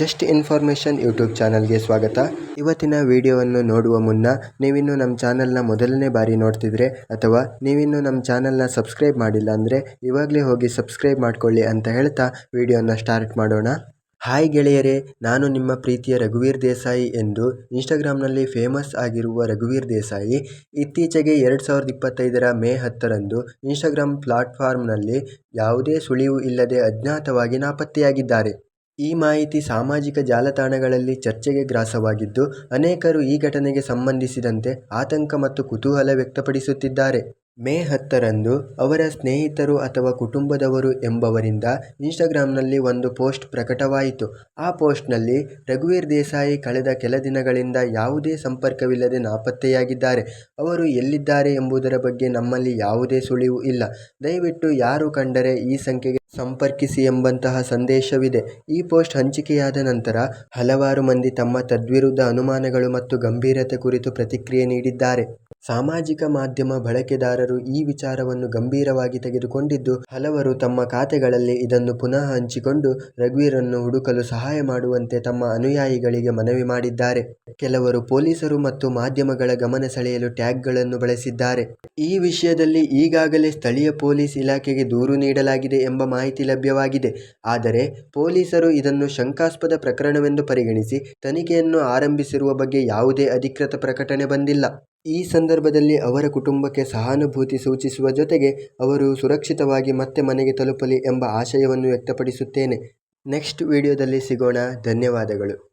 Just information YouTube ಚಾನಲ್ಗೆ ಸ್ವಾಗತ. ಇವತ್ತಿನ ವಿಡಿಯೋವನ್ನು ನೋಡುವ ಮುನ್ನ ನೀವಿನ್ನೂ ನಮ್ಮ ಚಾನಲ್ನ ಮೊದಲನೇ ಬಾರಿ ನೋಡ್ತಿದ್ರೆ ಅಥವಾ ನೀವಿನ್ನೂ ನಮ್ಮ ಚಾನಲ್ನ ಸಬ್ಸ್ಕ್ರೈಬ್ ಮಾಡಿಲ್ಲ ಅಂದರೆ ಇವಾಗಲೇ ಹೋಗಿ ಸಬ್ಸ್ಕ್ರೈಬ್ ಮಾಡ್ಕೊಳ್ಳಿ ಅಂತ ಹೇಳ್ತಾ ವಿಡಿಯೋನ ಸ್ಟಾರ್ಟ್ ಮಾಡೋಣ. ಹಾಯ್ ಗೆಳೆಯರೇ, ನಾನು ನಿಮ್ಮ ಪ್ರೀತಿಯ ರಘುವೀರ್ ದೇಸಾಯಿ ಎಂದು ಇನ್ಸ್ಟಾಗ್ರಾಮ್ನಲ್ಲಿ ಫೇಮಸ್ ಆಗಿರುವ ರಘುವೀರ್ ದೇಸಾಯಿ. ಇತ್ತೀಚೆಗೆ ಎರಡು ಸಾವಿರದ ಇಪ್ಪತ್ತೈದರ ಮೇ ಹತ್ತರಂದು ಇನ್ಸ್ಟಾಗ್ರಾಮ್ ಪ್ಲಾಟ್ಫಾರ್ಮ್ನಲ್ಲಿ ಯಾವುದೇ ಸುಳಿವು ಇಲ್ಲದೆ ಅಜ್ಞಾತವಾಗಿ ನಾಪತ್ತೆಯಾಗಿದ್ದಾರೆ. ಈ ಮಾಹಿತಿ ಸಾಮಾಜಿಕ ಜಾಲತಾಣಗಳಲ್ಲಿ ಚರ್ಚೆಗೆ ಗ್ರಾಸವಾಗಿದ್ದು ಅನೇಕರು ಈ ಘಟನೆಗೆ ಸಂಬಂಧಿಸಿದಂತೆ ಆತಂಕ ಮತ್ತು ಕುತೂಹಲ ವ್ಯಕ್ತಪಡಿಸುತ್ತಿದ್ದಾರೆ. ಮೇ ಹತ್ತರಂದು ಅವರ ಸ್ನೇಹಿತರು ಅಥವಾ ಕುಟುಂಬದವರು ಎಂಬವರಿಂದ ಇನ್ಸ್ಟಾಗ್ರಾಮ್ನಲ್ಲಿ ಒಂದು ಪೋಸ್ಟ್ ಪ್ರಕಟವಾಯಿತು. ಆ ಪೋಸ್ಟ್ನಲ್ಲಿ ರಘುವೀರ್ ದೇಸಾಯಿ ಕಳೆದ ಕೆಲ ದಿನಗಳಿಂದ ಯಾವುದೇ ಸಂಪರ್ಕವಿಲ್ಲದೆ ನಾಪತ್ತೆಯಾಗಿದ್ದಾರೆ. ಅವರು ಎಲ್ಲಿದ್ದಾರೆ ಎಂಬುದರ ಬಗ್ಗೆ ನಮ್ಮಲ್ಲಿ ಯಾವುದೇ ಸುಳಿವು ಇಲ್ಲ. ದಯವಿಟ್ಟು ಯಾರು ಕಂಡರೆ ಈ ಸಂಖ್ಯೆಗೆ ಸಂಪರ್ಕಿಸಿ ಎಂಬಂತಹ ಸಂದೇಶವಿದೆ. ಈ ಪೋಸ್ಟ್ ಹಂಚಿಕೆಯಾದ ನಂತರ ಹಲವಾರು ಮಂದಿ ತಮ್ಮ ತದ್ವಿರುದ್ಧ ಅನುಮಾನಗಳು ಮತ್ತು ಗಂಭೀರತೆ ಕುರಿತು ಪ್ರತಿಕ್ರಿಯೆ ನೀಡಿದ್ದಾರೆ. ಸಾಮಾಜಿಕ ಮಾಧ್ಯಮ ಬಳಕೆದಾರರು ಈ ವಿಚಾರವನ್ನು ಗಂಭೀರವಾಗಿ ತೆಗೆದುಕೊಂಡಿದ್ದು, ಹಲವರು ತಮ್ಮ ಖಾತೆಗಳಲ್ಲಿ ಇದನ್ನು ಪುನಃ ಹಂಚಿಕೊಂಡು ರಘುವೀರನ್ನು ಹುಡುಕಲು ಸಹಾಯ ಮಾಡುವಂತೆ ತಮ್ಮ ಅನುಯಾಯಿಗಳಿಗೆ ಮನವಿ ಮಾಡಿದ್ದಾರೆ. ಕೆಲವರು ಪೊಲೀಸರು ಮತ್ತು ಮಾಧ್ಯಮಗಳ ಗಮನ ಸೆಳೆಯಲು ಟ್ಯಾಗ್ಗಳನ್ನು ಬಳಸಿದ್ದಾರೆ. ಈ ವಿಷಯದಲ್ಲಿ ಈಗಾಗಲೇ ಸ್ಥಳೀಯ ಪೊಲೀಸ್ ಇಲಾಖೆಗೆ ದೂರು ನೀಡಲಾಗಿದೆ ಎಂಬ ಮಾಹಿತಿ ಲಭ್ಯವಾಗಿದೆ. ಆದರೆ, ಪೊಲೀಸರು ಇದನ್ನು ಶಂಕಾಸ್ಪದ ಪ್ರಕರಣವೆಂದು ಪರಿಗಣಿಸಿ, ತನಿಖೆಯನ್ನು ಆರಂಭಿಸಿರುವ ಬಗ್ಗೆ ಯಾವುದೇ ಅಧಿಕೃತ ಪ್ರಕಟಣೆ ಬಂದಿಲ್ಲ. ಈ ಸಂದರ್ಭದಲ್ಲಿ ಅವರ ಕುಟುಂಬಕ್ಕೆ ಸಹಾನುಭೂತಿ ಸೂಚಿಸುವ ಜೊತೆಗೆ ಅವರು ಸುರಕ್ಷಿತವಾಗಿ ಮತ್ತೆ ಮನೆಗೆ ತಲುಪಲಿ ಎಂಬ ಆಶಯವನ್ನು ವ್ಯಕ್ತಪಡಿಸುತ್ತೇನೆ. ನೆಕ್ಸ್ಟ್ ವಿಡಿಯೋದಲ್ಲಿ ಸಿಗೋಣ. ಧನ್ಯವಾದಗಳು.